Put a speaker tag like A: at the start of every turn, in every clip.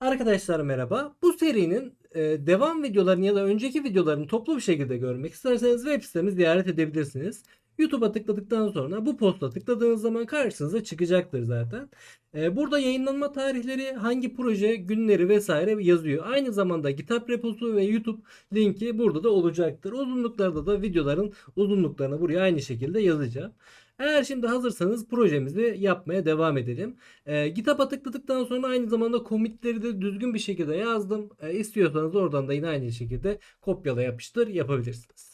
A: Arkadaşlar merhaba. Bu serinin e, devam videolarını ya da önceki videolarını toplu bir şekilde görmek isterseniz web sitemizi ziyaret edebilirsiniz. YouTube'a tıkladıktan sonra bu posta tıkladığınız zaman karşınıza çıkacaktır zaten. E, burada yayınlanma tarihleri, hangi proje, günleri vesaire yazıyor. Aynı zamanda GitHub reposu ve YouTube linki burada da olacaktır. Uzunluklarda da videoların uzunluklarını buraya aynı şekilde yazacağım. Eğer şimdi hazırsanız projemizi yapmaya devam edelim. E, GitHub'a tıkladıktan sonra aynı zamanda commitleri de düzgün bir şekilde yazdım. E, istiyorsanız oradan da yine aynı şekilde kopyala yapıştır yapabilirsiniz.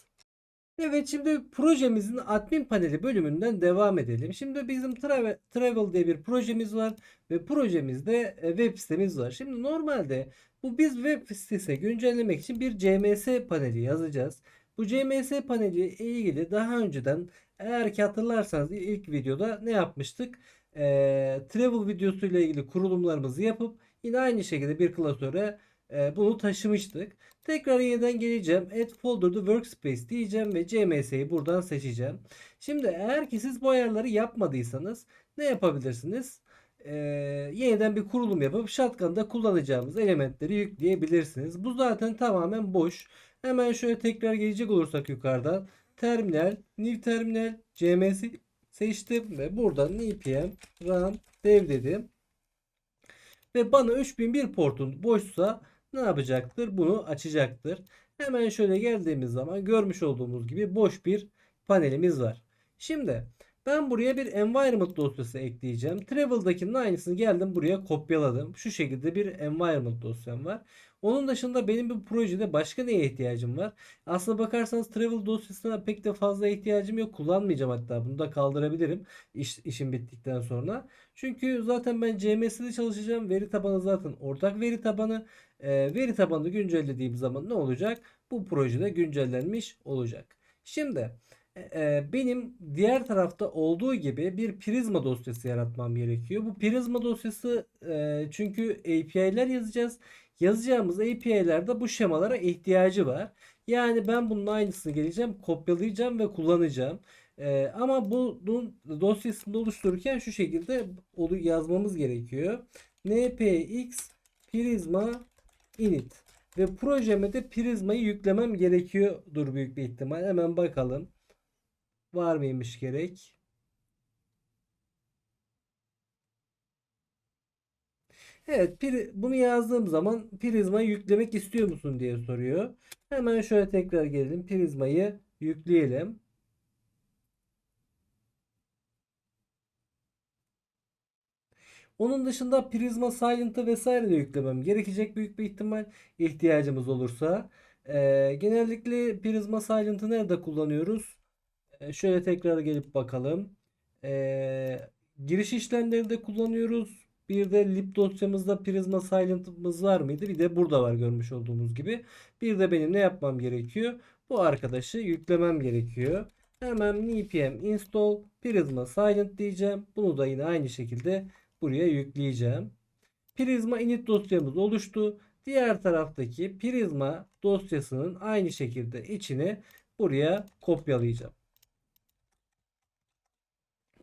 A: Evet şimdi projemizin admin paneli bölümünden devam edelim. Şimdi bizim Travel, diye bir projemiz var ve projemizde e, web sitemiz var. Şimdi normalde bu biz web sitesi güncellemek için bir CMS paneli yazacağız. Bu CMS paneli ile ilgili daha önceden eğer ki hatırlarsanız ilk videoda ne yapmıştık? Ee, travel videosu ile ilgili kurulumlarımızı yapıp yine aynı şekilde bir klasöre e, bunu taşımıştık. Tekrar yeniden geleceğim. Add folder'da workspace diyeceğim ve CMS'yi buradan seçeceğim. Şimdi eğer ki siz bu ayarları yapmadıysanız ne yapabilirsiniz? Ee, yeniden bir kurulum yapıp Shotgun'da kullanacağımız elementleri yükleyebilirsiniz. Bu zaten tamamen boş. Hemen şöyle tekrar gelecek olursak yukarıdan terminal, new terminal, CMS seçtim ve buradan npm run dev dedim. Ve bana 3001 portun boşsa ne yapacaktır? Bunu açacaktır. Hemen şöyle geldiğimiz zaman görmüş olduğumuz gibi boş bir panelimiz var. Şimdi ben buraya bir environment dosyası ekleyeceğim. Travel'dakinin aynısını geldim buraya kopyaladım. Şu şekilde bir environment dosyam var. Onun dışında benim bu projede başka neye ihtiyacım var? Aslına bakarsanız travel dosyasına pek de fazla ihtiyacım yok. Kullanmayacağım hatta. Bunu da kaldırabilirim iş, işim bittikten sonra. Çünkü zaten ben CMS'de çalışacağım. Veri tabanı zaten ortak veri tabanı. E, veri tabanını güncellediğim zaman ne olacak? Bu projede güncellenmiş olacak. Şimdi benim diğer tarafta olduğu gibi bir prizma dosyası yaratmam gerekiyor. Bu prizma dosyası e, çünkü API'ler yazacağız. Yazacağımız API'lerde bu şemalara ihtiyacı var. Yani ben bunun aynısını geleceğim, kopyalayacağım ve kullanacağım. Ama bunun dosyasını oluştururken şu şekilde yazmamız gerekiyor. npx prisma init ve projeme de prizmayı yüklemem gerekiyordur büyük bir ihtimal. Hemen bakalım. Var mıymış gerek? Evet, bunu yazdığım zaman prizmayı yüklemek istiyor musun diye soruyor. Hemen şöyle tekrar gelelim. Prizmayı yükleyelim. Onun dışında Prisma Silent'ı vesaire de yüklemem gerekecek büyük bir ihtimal ihtiyacımız olursa. Ee, genellikle Prisma Silent'ı nerede kullanıyoruz? Ee, şöyle tekrar gelip bakalım. Ee, giriş işlemlerinde kullanıyoruz. Bir de lib dosyamızda Prisma Silent'ımız var mıydı? Bir de burada var görmüş olduğumuz gibi. Bir de benim ne yapmam gerekiyor? Bu arkadaşı yüklemem gerekiyor. Hemen npm install Prisma Silent diyeceğim. Bunu da yine aynı şekilde buraya yükleyeceğim. Prisma init dosyamız oluştu. Diğer taraftaki Prisma dosyasının aynı şekilde içine buraya kopyalayacağım.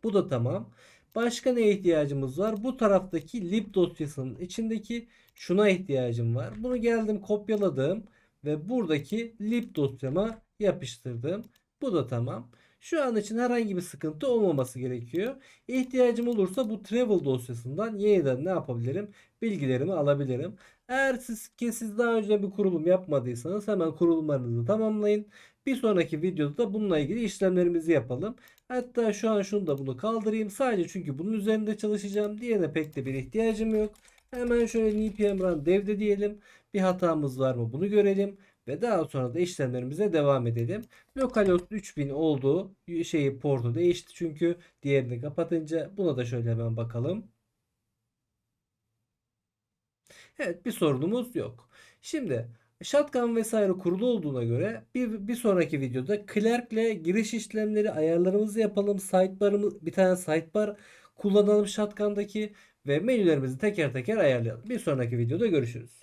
A: Bu da tamam. Başka neye ihtiyacımız var? Bu taraftaki lib dosyasının içindeki şuna ihtiyacım var. Bunu geldim kopyaladım ve buradaki lib dosyama yapıştırdım. Bu da tamam. Şu an için herhangi bir sıkıntı olmaması gerekiyor. İhtiyacım olursa bu travel dosyasından yeniden ne yapabilirim? Bilgilerimi alabilirim. Eğer siz ki siz daha önce bir kurulum yapmadıysanız hemen kurulumlarınızı tamamlayın. Bir sonraki videoda da bununla ilgili işlemlerimizi yapalım. Hatta şu an şunu da bunu kaldırayım. Sadece çünkü bunun üzerinde çalışacağım. Diğerine pek de bir ihtiyacım yok. Hemen şöyle npm run devde diyelim. Bir hatamız var mı bunu görelim. Ve daha sonra da işlemlerimize devam edelim. Localhost 3000 olduğu şeyi portu değişti çünkü diğerini kapatınca buna da şöyle hemen bakalım. Evet bir sorunumuz yok. Şimdi Shotgun vesaire kurulu olduğuna göre bir, bir sonraki videoda Clerk ile giriş işlemleri ayarlarımızı yapalım. Sidebar'ımız bir tane sidebar kullanalım Shotgun'daki ve menülerimizi teker teker ayarlayalım. Bir sonraki videoda görüşürüz.